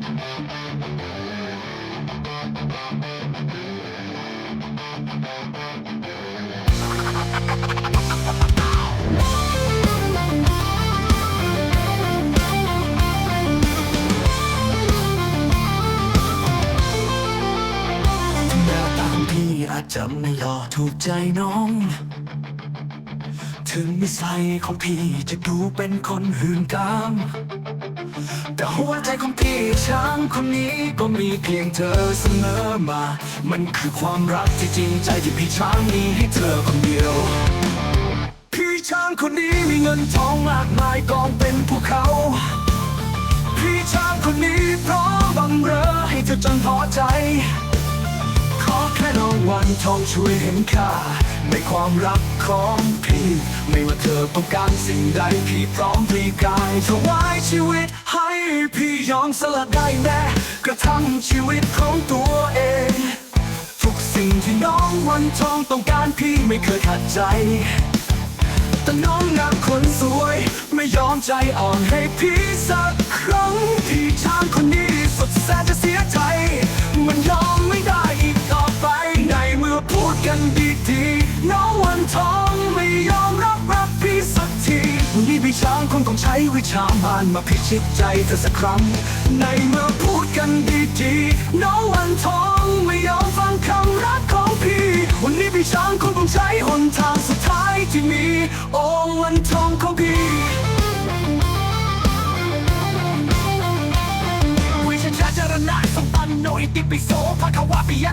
แม้ตาของพี่อาจจะไม่หล่อถูกใจน้อง ถึงนิสัยของพี่จะดูเป็นคนหื่นกาม แต่หัวใจของพี่ช้างคนนี้ก็มีเพียงเธอเสมอมา มันคือความรักที่จริงใจที่พี่ช้างมีให้เธอคนเดียว พี่ช้างคนนี้มีเงินทองมากมายกองเป็นภูเขา พี่ช้างคนนี้พร้อมบังเรอให้เธอจนพอใจ ขอแค่รางวัลทองช่วยเห็นค่า ในความรักของพี่ ไม่ว่าเธอต้องการสิ่งใดพี่พร้อมพลีกายถวายชีวิตให้พี่ยอมสละได้แม้กระทั่งชีวิตของตัวเอง ทุกสิ่งที่น้องวันทองต้องการพี่ไม่เคยขัดใจ แต่น้องงามคนสวย ไม่ยอมใจอ่อนให้พี่สักครั้งพี่ช้างคนนี้สุดแสนจะเสียใจ มันยอมไม่ได้อีกต่อไปในเมื่อพูดกันดีๆ ทองไม่ยอมรับรักพี่สักทีวันนี้พี่ช้างคงต้องใช้วิชามานมาพิชิตใจเธอสักครั้ง ในเมื่อพูดกันดีๆน้องวันทองไม่ยอมฟัง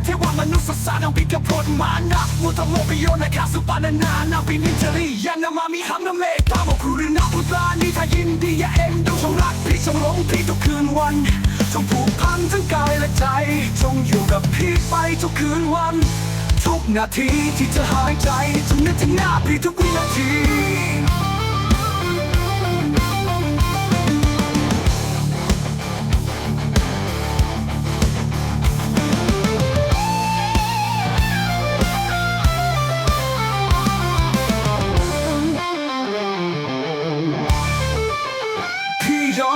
เทวมนุสสสานังปิกพรตมานะมุตโลปิโยนะคาสุปานานานาปินิจริยานามามิหัมนาเมตาโมครูรินาพุตานิทายินดียาเอ็นดูจงรักพี่จงหลงพี่ทุกคืนวันจงผูกพันทั้งกายและใจ จงอยู่กับพี่ไปทุกคืนวัน ทุกนาทีที่เธอหายใจจงนึกถึงหน้าพี่ทุกวินาที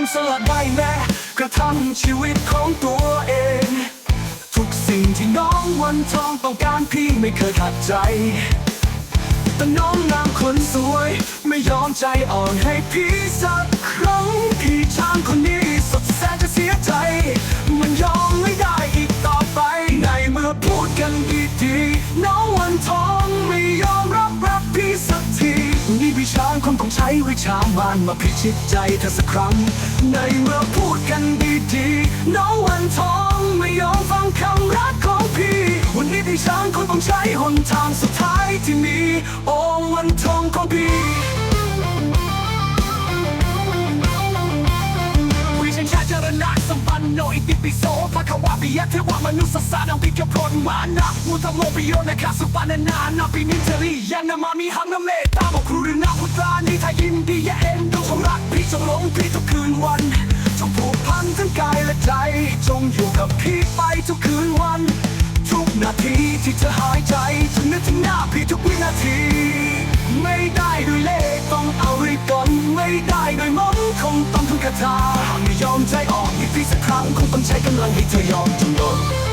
มสละได้แม้กระทั่งชีวิตของตัวเอง ทุกสิ่งที่น้องวันทองต้องการพี่ไม่เคยขัดใจ แต่น้องงามคนสวย ไม่ยอมใจอ่อนให้พี่สักครั้งพี่ช้างคนนี้สดแสนจะเสียใจ มันยอมไม่ได้อีกต่อไป ในเมื่อพูดกันดีๆน้องวันทอง งคงต้องใช้วิชามานมาพิชิตใจเธอสักครั้ง ในเมื่อพูดกันดีๆ น้องวันทองไม่ยอมฟังคำรักของพี่ วันนี้พี่ช้างคงต้องใช้หนทางสุดท้ายที่มี โอ้วันทองของพี่ ยะเทวมนุสสสานังปิกพรมานะมุตโลปิโยนะคาสุปานานานาปินิจริยานามามิหังนาเมตตาโมครูหรินาพุตรานิทายินดีอยาเอ็นดูจงรักพี่จงหลงพี่ทุกคืนวันจงผูกพันทั้งกายและใจ จงอยู่กับพี่ไปทุกคืนวัน ทุกนาทีที่เธอหายใจจงนึกถึงหน้าพี่ทุกวินาที ไม่ได้ด้วยเลขต้องเอาไว้ก่อนไม่ได้ด้วยมนต์คงต้องพึ่งคาถาหากไม่ยอมใจอ่อนามคงต้องใช้กำลังให้เธอยอมจนลง